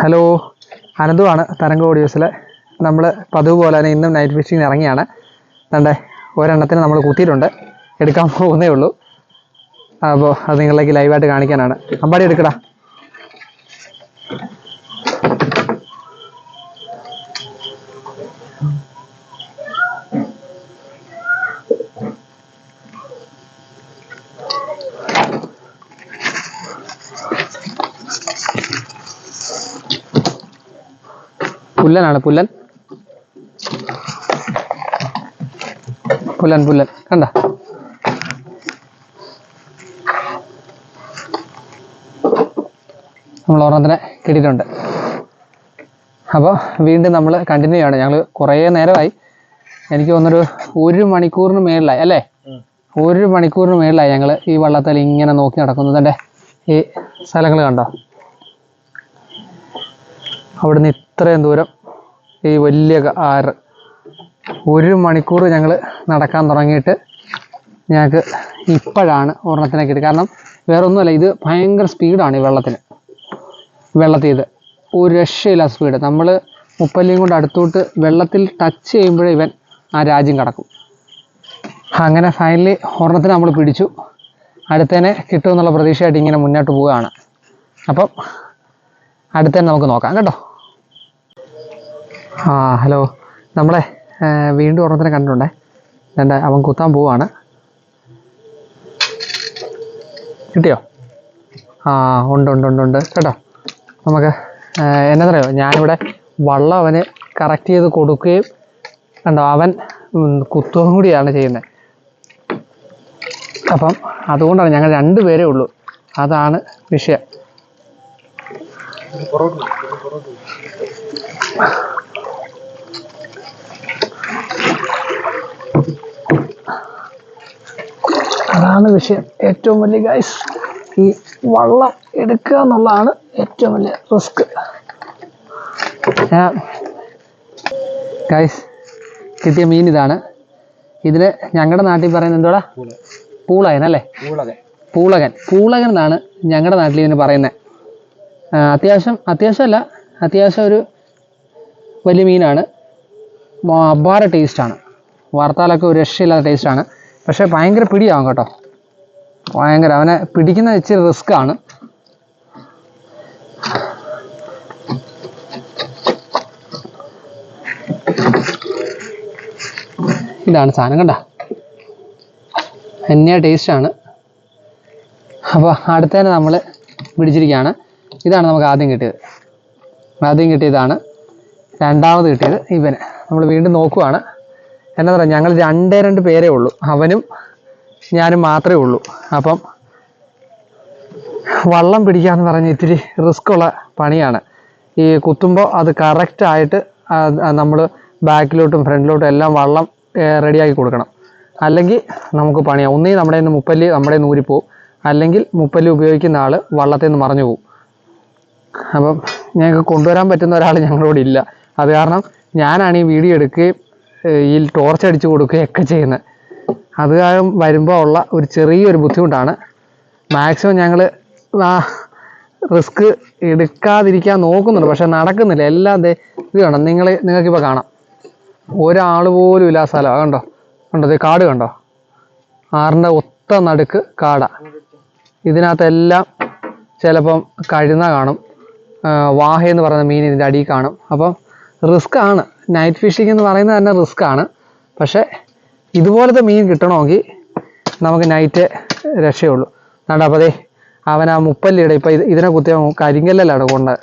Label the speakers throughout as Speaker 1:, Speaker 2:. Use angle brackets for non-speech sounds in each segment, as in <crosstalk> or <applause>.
Speaker 1: Hello അനന്തുവാണ് തരംഗ ഓഡിയോസിലെ. നമ്മൾ പതിവ് പോലെ തന്നെ ഇന്നും നൈറ്റ് ഫിഷിങ്ങിന് ഇറങ്ങിയാണ്. കണ്ടേ ഒരെണ്ണത്തിന് നമ്മൾ കുത്തിയിട്ടുണ്ട്. എടുക്കാൻ പോകുന്നേ ഉള്ളൂ. അപ്പോൾ അത് നിങ്ങളിലേക്ക് ലൈവായിട്ട് കാണിക്കാനാണ്. അമ്പാടി എടുക്കടാ. പുല്ലനാണ് പുല്ലൻ. പുല്ലൻ പുല്ലൻ. കണ്ട? നമ്മൾ ഒരെണ്ണത്തിനെ കിട്ടിയിട്ടുണ്ട്. അപ്പോൾ വീണ്ടും നമ്മൾ കണ്ടിന്യൂ ആണ് ഞങ്ങൾ കുറേ നേരമായി. എനിക്ക് തോന്നുന്നൊരു ഒരു മണിക്കൂറിന് മേളിലായി അല്ലേ? ഒരു മണിക്കൂറിന് മേളിലായി ഞങ്ങൾ ഈ വള്ളത്തിൽ ഇങ്ങനെ നോക്കി നടക്കുന്നത്. നടക്കുന്നതിന്റെ ഈ സ്ഥലങ്ങൾ കണ്ടോ? അവിടുന്ന് ഇത്രയും ദൂരം ഈ വലിയ ആറ് ഒരു മണിക്കൂർ ഞങ്ങൾ നടക്കാൻ തുടങ്ങിയിട്ട് ഞങ്ങൾക്ക് ഇപ്പോഴാണ് ഒരെണ്ണത്തിനെ കിട്ടി കാരണം വേറെ ഒന്നുമല്ല ഇത് ഭയങ്കര സ്പീഡാണ് ഈ വെള്ളത്തിന്. വെള്ളത്തിൽ ഇത് ഒരു രക്ഷയില്ല സ്പീഡ്. നമ്മൾ മുപ്പല്ലിയും കൊണ്ട് അടുത്തോട്ട് വെള്ളത്തിൽ ടച്ച് ചെയ്യുമ്പോഴേ ഇവൻ ആ രാജ്യം കടക്കും. അങ്ങനെ ഫൈനലി ഒരെണ്ണത്തിന് നമ്മൾ പിടിച്ചു. അടുത്തേനെ കിട്ടുമെന്നുള്ള പ്രതീക്ഷയായിട്ട് ഇങ്ങനെ മുന്നോട്ട് പോവുകയാണ്. അപ്പം അടുത്തന്നെ നമുക്ക് നോക്കാം കേട്ടോ. ആ ഹലോ നമ്മളെ വീണ്ടും ഒരെണ്ണത്തിനെ കണ്ടിട്ടുണ്ടേ. എന്റെ അവൻ കുത്താൻ പോവാണ്. കിട്ടിയോ? ആ ഉണ്ട് ഉണ്ട് ഉണ്ട് ഉണ്ട്. കേട്ടോ. നമുക്ക് പറയുമോ ഞാനിവിടെ വള്ളം അവന് കറക്റ്റ് ചെയ്ത് കൊടുക്കുകയും കണ്ടോ അവൻ കുത്തുകയും കൂടിയാണ് ചെയ്യുന്നത്. അപ്പം അതുകൊണ്ടാണ് ഞങ്ങൾ രണ്ട് പേരേ ഉള്ളൂ. അതാണ് വിഷയം. അതാണ് വിഷയം. ഏറ്റവും വലിയ ഗൈസ് ഈ വള്ളം എടുക്കുക എന്നുള്ളതാണ് ഏറ്റവും വലിയ റിസ്ക് ഞാൻ ഗൈസ് കിട്ടിയ മീൻ ഇതാണ്. ഇതിന് ഞങ്ങളുടെ നാട്ടിൽ പറയുന്നത് എന്തോടാ പൂളകൻ അല്ലേ? പൂളകൻ. പൂളകൻ. എന്നാണ് ഞങ്ങളുടെ നാട്ടിൽ ഇതിന് പറയുന്നത് അത്യാവശ്യം അത്യാവശ്യമല്ല അത്യാവശ്യം ഒരു വലിയ മീനാണ് അപാര ടേസ്റ്റാണ് വറുത്താലൊക്കെ ഒരു രക്ഷയില്ലാത്ത ടേസ്റ്റാണ്. പക്ഷേ ഭയങ്കര പിടിയാവും കേട്ടോ. ഭയങ്കര അവനെ പിടിക്കുന്ന ഇച്ചിരി റിസ്ക് ആണ്. ഇതാണ് സാധനം കണ്ട? ടേസ്റ്റ് ടേസ്റ്റാണ്. അപ്പോൾ അടുത്തതിനെ നമ്മൾ പിടിച്ചിരിക്കുകയാണ്. ഇതാണ് നമുക്ക് ആദ്യം കിട്ടിയത്. ആദ്യം കിട്ടിയതാണ്. രണ്ടാമത് കിട്ടിയത് ഇവന്. നമ്മൾ വീണ്ടും നോക്കുവാണ്. എന്നാ പറയാ ഞങ്ങൾ രണ്ടേ രണ്ട് പേരേ ഉള്ളൂ. അവനും ഞാനും മാത്രമേ ഉള്ളൂ. അപ്പം വള്ളം പിടിക്കുക എന്ന് പറഞ്ഞ ഇത്തിരി റിസ്ക് ഉള്ള പണിയാണ്. ഈ കുത്തുമ്പോൾ അത് കറക്റ്റായിട്ട് നമ്മൾ ബാക്കിലോട്ടും ഫ്രണ്ടിലോട്ടും എല്ലാം വള്ളം റെഡിയാക്കി കൊടുക്കണം. അല്ലെങ്കിൽ നമുക്ക് പണിയാം. ഒന്നേ നമ്മുടെ നിന്ന് മുപ്പല്ലി നമ്മുടെ നിന്ന് ഊരിപ്പോവും. അല്ലെങ്കിൽ മുപ്പല്ലി ഉപയോഗിക്കുന്ന ആൾ വള്ളത്തിൽ നിന്ന് മറിഞ്ഞു പോകും അപ്പം ഞങ്ങൾക്ക് കൊണ്ടുവരാൻ പറ്റുന്ന ഒരാൾ ഞങ്ങളോട് ഇല്ല അത് കാരണം ഞാനാണ് ഈ വീഡിയോ എടുക്കുകയും ഈ ടോർച്ച് അടിച്ചു കൊടുക്കുകയൊക്കെ ചെയ്യുന്നത് അത് കാരണം വരുമ്പോൾ ഉള്ള ഒരു ചെറിയൊരു ബുദ്ധിമുട്ടാണ്. മാക്സിമം ഞങ്ങൾ ആ റിസ്ക് എടുക്കാതിരിക്കാൻ നോക്കുന്നുണ്ട് പക്ഷെ നടക്കുന്നില്ല. എല്ലാം ഇത് കാണാം നിങ്ങൾ നിങ്ങൾക്കിപ്പോൾ കാണാം. ഒരാൾ പോലും ഇല്ല സ്ഥലം. കണ്ടോ? കണ്ടോ? ഇത് കാട് കണ്ടോ? ആറിന്റെ ഒത്ത നടുക്ക് കാട. ഇതിനകത്തെല്ലാം ചിലപ്പം കഴുന്ന കാണും. വാഹ എന്ന് പറയുന്ന മീൻ ഇതിന്റെ അടിയിൽ കാണും. അപ്പം റിസ്ക് ആണ്. നൈറ്റ് ഫിഷിംഗ് എന്ന് പറയുന്നത് തന്നെ റിസ്ക് ആണ്. പക്ഷേ ഇതുപോലത്തെ മീൻ കിട്ടണമെങ്കിൽ നമുക്ക് നൈറ്റ് രക്ഷയുള്ളൂ. എന്നാണ്ട് അപ്പോൾ അവൻ ആ മുപ്പല്ലിയുടെ ഇപ്പം ഇത് ഇതിനെ കുത്തിയ കരിങ്കല്ലാണ് കൊണ്ട്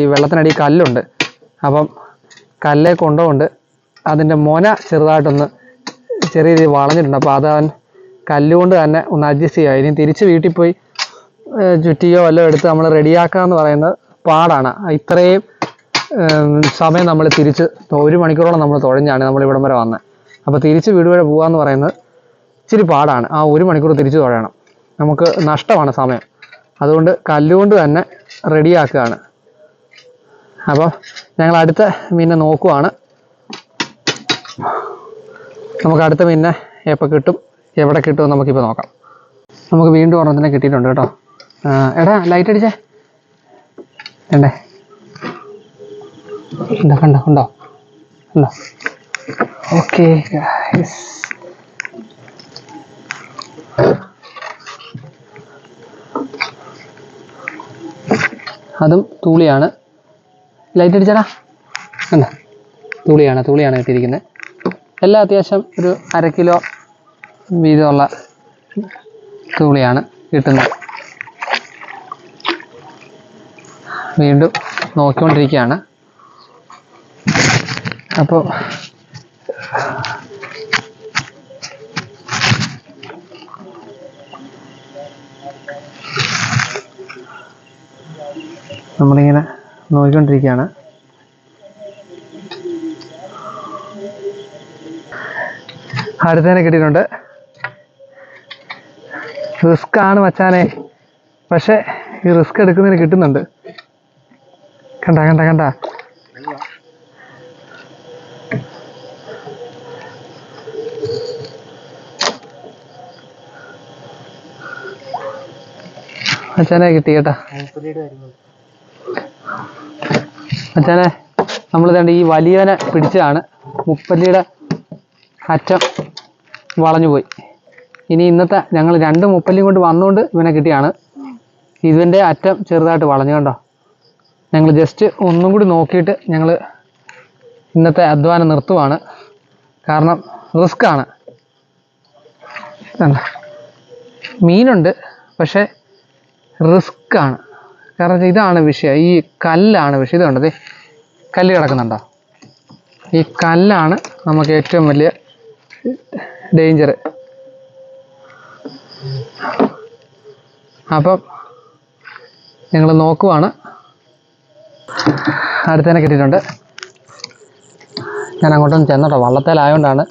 Speaker 1: ഈ വെള്ളത്തിനടിയിൽ കല്ലുണ്ട്. അപ്പം കല്ലേ കൊണ്ടുകൊണ്ട് അതിന്റെ മൊന ചെറുതായിട്ടൊന്ന് ചെറിയ രീതിയിൽ വളഞ്ഞിട്ടുണ്ട്. അപ്പോൾ അത് അവൻ കല്ലുകൊണ്ട് തന്നെ ഒന്ന് അഡ്ജസ്റ്റ് ചെയ്യുക ഇനി തിരിച്ച് വീട്ടിൽ പോയി ചുറ്റിയോ വല്ലതും എടുത്ത് നമ്മൾ റെഡിയാക്കുക എന്ന് പറയുന്നത് പാടാണ്. ഇത്രയും സമയം നമ്മൾ തിരിച്ച് ഒരു മണിക്കൂറോളം നമ്മൾ തുഴഞ്ഞാണ് നമ്മൾ ഇവിടം വരെ വന്നത് അപ്പോൾ തിരിച്ച് വീട് വരെ പോകാമെന്ന് പറയുന്നത് ഇച്ചിരി പാടാണ്. ആ ഒരു മണിക്കൂർ തിരിച്ച് തുഴയണം. നമുക്ക് നഷ്ടമാണ് സമയം. അതുകൊണ്ട് കല്ലുകൊണ്ട് തന്നെ റെഡിയാക്കുകയാണ്. അപ്പോൾ ഞങ്ങൾ അടുത്ത മീനെ നോക്കുവാണ്. നമുക്ക് അടുത്ത മീനിനെ എപ്പോൾ കിട്ടും എവിടെ കിട്ടും നമുക്കിപ്പോൾ നോക്കാം. നമുക്ക് വീണ്ടും ഒരെണ്ണത്തിനെ കിട്ടിയിട്ടുണ്ട് കേട്ടോ. എടാ ലൈറ്റ് അടിച്ചേ. വേണ്ടേ? ഉണ്ടോ കണ്ടോ ഉണ്ടോ ഉണ്ടോ ഓക്കെ അതും തൂളിയാണ്. ലൈറ്റ് അടിച്ചാടാ. കണ്ടോ? തൂളിയാണ് തൂളിയാണ് കിട്ടിയിരിക്കുന്നത് എല്ലാം അത്യാവശ്യം ഒരു അര കിലോ വീതമുള്ള തൂളിയാണ് കിട്ടുന്നത്. വീണ്ടും നോക്കിക്കൊണ്ടിരിക്കുകയാണ്. അപ്പോൾ നമ്മളിങ്ങനെ നോക്കിക്കൊണ്ടിരിക്കുകയാണ്. അടുത്തതിനെ കിട്ടിയിട്ടുണ്ട്. റിസ്ക് ആണ് മച്ചാനെ. പക്ഷെ ഈ റിസ്ക് എടുക്കുന്നതിന് കിട്ടുന്നുണ്ട്. കണ്ട കണ്ട കണ്ട. മച്ചാനെ കിട്ടി കേട്ടാ. അച്ഛനെ നമ്മൾ കണ്ട് ഈ വലിയവനെ പിടിച്ചതാണ്. മുപ്പല്ലിയുടെ അറ്റം വളഞ്ഞു പോയി. ഇനി ഇന്നത്തെ ഞങ്ങൾ രണ്ട് മുപ്പല്ലിയും കൊണ്ട് വന്നുകൊണ്ട് ഇവനെ കിട്ടിയാണ്. ഇതിന്റെ അറ്റം ചെറുതായിട്ട് വളഞ്ഞു കണ്ടോ? ഞങ്ങൾ ജസ്റ്റ് ഒന്നും കൂടി നോക്കിയിട്ട് ഞങ്ങൾ ഇന്നത്തെ അധ്വാനം നിർത്തുവാണ്. കാരണം റിസ്ക്കാണ്? മീനുണ്ട് പക്ഷേ റിസ്ക് ആണ്. കാരണം ഇതാണ് വിഷയം. ഈ കല്ലാണ് വിഷയം. ഇത് കല്ല് കിടക്കുന്നുണ്ടോ? ഈ കല്ലാണ് നമുക്ക് ഏറ്റവും വലിയ ഡേഞ്ചർ അപ്പം ഞങ്ങൾ നോക്കുവാണ്. അടുത്തന്നെ കിട്ടിയിട്ടുണ്ട്. ഞാൻ അങ്ങോട്ടൊന്ന് ചെന്നോട്ടോ. വള്ളത്തേലായതുകൊണ്ടാണ്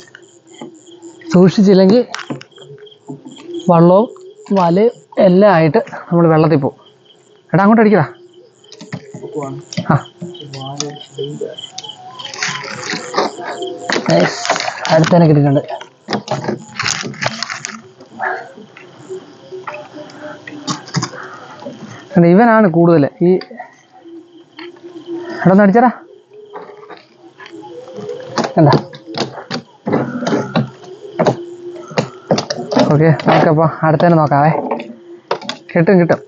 Speaker 1: സൂക്ഷിച്ചില്ലെങ്കിൽ വള്ളവും വലയും എല്ലാം ആയിട്ട് നമ്മൾ വെള്ളത്തിൽ പോകും. എടാ അങ്ങോട്ട് അടിക്കടാ. ആ. Nice. അടുത്തതിനെ കിട്ടിയിട്ടുണ്ട്. ഇവനാണ് കൂടുതൽ ഈ എടാ ഒന്ന് അടിച്ചടാ. എന്താ ഓക്കെ നമുക്കപ്പോൾ അടുത്തന്നെ നോക്കാവേ. കിട്ടും കിട്ടും.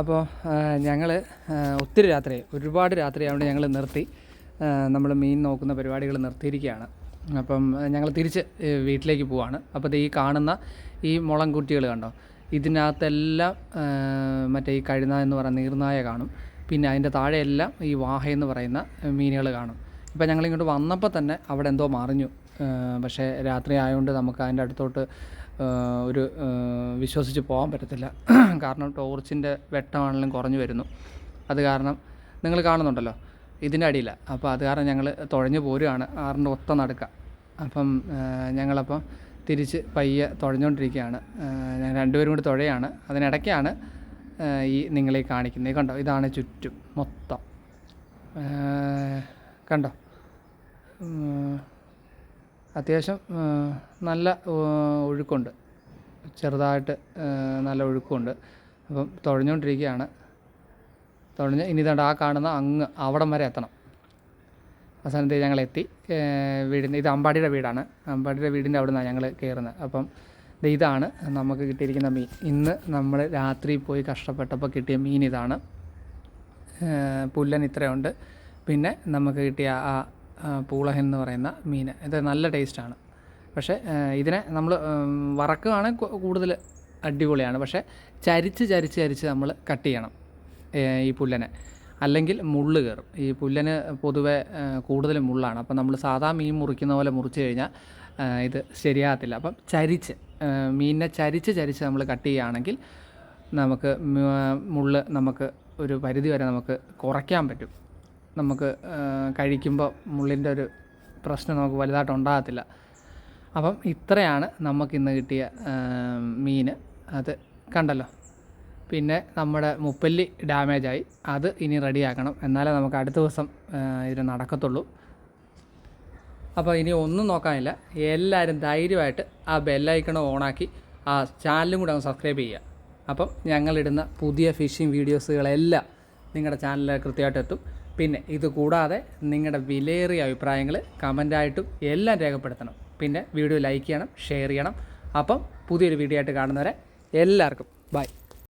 Speaker 1: അപ്പോൾ ഞങ്ങൾ ഒത്തിരി രാത്രി ഒരുപാട് രാത്രി അവിടെ ഞങ്ങൾ നിർത്തി. നമ്മൾ മീൻ നോക്കുന്ന പരിപാടികൾ നിർത്തിയിരിക്കുകയാണ്. അപ്പം ഞങ്ങൾ തിരിച്ച് വീട്ടിലേക്ക് പോവാണ്. അപ്പോൾ ഈ കാണുന്ന ഈ മുളം കുട്ടികൾ കണ്ടോ? ഇതിനകത്തെല്ലാം മറ്റേ ഈ കഴുന എന്ന് പറയുന്ന നീർനായ കാണും. പിന്നെ അതിന്റെ താഴെയെല്ലാം ഈ വാഹ എന്ന് പറയുന്ന മീനുകൾ കാണും. ഇപ്പം ഞങ്ങൾ ഇങ്ങോട്ട് വന്നപ്പോൾ തന്നെ അവിടെ എന്തോ മറിഞ്ഞു. പക്ഷേ രാത്രി ആയതുകൊണ്ട് നമുക്ക് അതിന്റെ അടുത്തോട്ട് ഒരു വിശ്വസിച്ച് പോകാൻ പറ്റത്തില്ല. <clears throat> കാരണം ടോർച്ചിന്റെ വെട്ടമാണെങ്കിലും കുറഞ്ഞു വരുന്നു. അത് കാരണം നിങ്ങൾ കാണുന്നുണ്ടല്ലോ? ഇതിന്റെ അടിയില്ല അപ്പോൾ അത് കാരണം ഞങ്ങൾ തുഴഞ്ഞു പോരുകയാണ്. ആറിന്റെ ഒത്ത നടക്കുക അപ്പം ഞങ്ങളപ്പം തിരിച്ച് പയ്യെ തുഴഞ്ഞുകൊണ്ടിരിക്കുകയാണ്. ഞാൻ രണ്ടുപേരും കൂടി തുഴയാണ്. അതിനിടയ്ക്കാണ് ഈ നിങ്ങളെ കാണിക്കുന്നത്. കണ്ടോ? ഇതാണ് ചുറ്റും മൊത്തം. കണ്ടോ? അത്യാവശ്യം നല്ല ഒഴുക്കുണ്ട്. ചെറുതായിട്ട് നല്ല ഒഴുക്കുണ്ട്. അപ്പം തുഴഞ്ഞുകൊണ്ടിരിക്കുകയാണ്. തുഴഞ്ഞ് ഇനി ഇതാണ്ട് ആ കാണുന്ന അങ്ങ് അവിടം വരെ എത്തണം. അവസാനത്തെ ഞങ്ങൾ എത്തി വീടിന്റെ ഇത് അമ്പാടിയുടെ വീടാണ്. അമ്പാടിയുടെ വീടിന്റെ അവിടെ നിന്നാണ് ഞങ്ങൾ കയറുന്നത് അപ്പം ഇതാണ് നമുക്ക് കിട്ടിയിരിക്കുന്ന മീൻ. ഇന്ന് നമ്മൾ രാത്രി പോയി കഷ്ടപ്പെട്ടപ്പോൾ കിട്ടിയ മീൻ ഇതാണ്. പുല്ലൻ ഇത്രയുണ്ട്. പിന്നെ നമുക്ക് കിട്ടിയ ആ പൂളഹൻ എന്ന് പറയുന്ന മീൻ. ഇത് നല്ല ടേസ്റ്റാണ്. പക്ഷേ ഇതിനെ നമ്മൾ വറക്കുകയാണെങ്കിൽ കൂടുതൽ അടിപൊളിയാണ്. പക്ഷേ ചരിച്ച് ചരിച്ച് ചരിച്ച് നമ്മൾ കട്ട് ചെയ്യണം ഈ പുല്ലനെ. അല്ലെങ്കിൽ മുള്ള് കയറും. ഈ പുല്ലന് പൊതുവെ കൂടുതൽ മുള്ളാണ്. അപ്പം നമ്മൾ സാധാ മീൻ മുറിക്കുന്ന പോലെ മുറിച്ച് കഴിഞ്ഞാൽ ഇത് ശരിയാകത്തില്ല. അപ്പം ചരിച്ച് മീനിനെ ചരിച്ച് ചരിച്ച് നമ്മൾ കട്ട് ചെയ്യുകയാണെങ്കിൽ നമുക്ക് മുള്ള് നമുക്ക് ഒരു പരിധി വരെ നമുക്ക് കുറയ്ക്കാൻ പറ്റും. നമുക്ക് കഴിക്കുമ്പോൾ മുള്ളിന്റെ ഒരു പ്രശ്നം നമുക്ക് വലുതായിട്ട് ഉണ്ടാകത്തില്ല. അപ്പം ഇത്രയാണ് നമുക്കിന്ന് കിട്ടിയ മീൻ അത് കണ്ടല്ലോ.
Speaker 2: പിന്നെ നമ്മുടെ മുപ്പല്ലി ഡാമേജായി. അത് ഇനി റെഡിയാക്കണം. എന്നാലേ നമുക്ക് അടുത്ത ദിവസം ഇത് നടക്കത്തുള്ളൂ. അപ്പോൾ ഇനി ഒന്നും നോക്കാനില്ല. എല്ലാവരും ധൈര്യമായിട്ട് ആ ബെല്ലൈക്കണം ഓണാക്കി ആ ചാനലും കൂടെ ഒന്ന് സബ്സ്ക്രൈബ് ചെയ്യുക. അപ്പം ഞങ്ങളിടുന്ന പുതിയ ഫിഷിംഗ് വീഡിയോസുകളെല്ലാം നിങ്ങളുടെ ചാനലിൽ കൃത്യമായിട്ട് എത്തും. പിന്നെ ഇത് കൂടാതെ നിങ്ങളുടെ വിലയേറിയ അഭിപ്രായങ്ങൾ കമന്റായിട്ടും എല്ലാം രേഖപ്പെടുത്തണം. പിന്നെ വീഡിയോ ലൈക്ക് ചെയ്യണം ഷെയർ ചെയ്യണം. അപ്പം പുതിയൊരു വീഡിയോ ആയിട്ട് കാണുന്നവരെ എല്ലാവർക്കും ബൈ.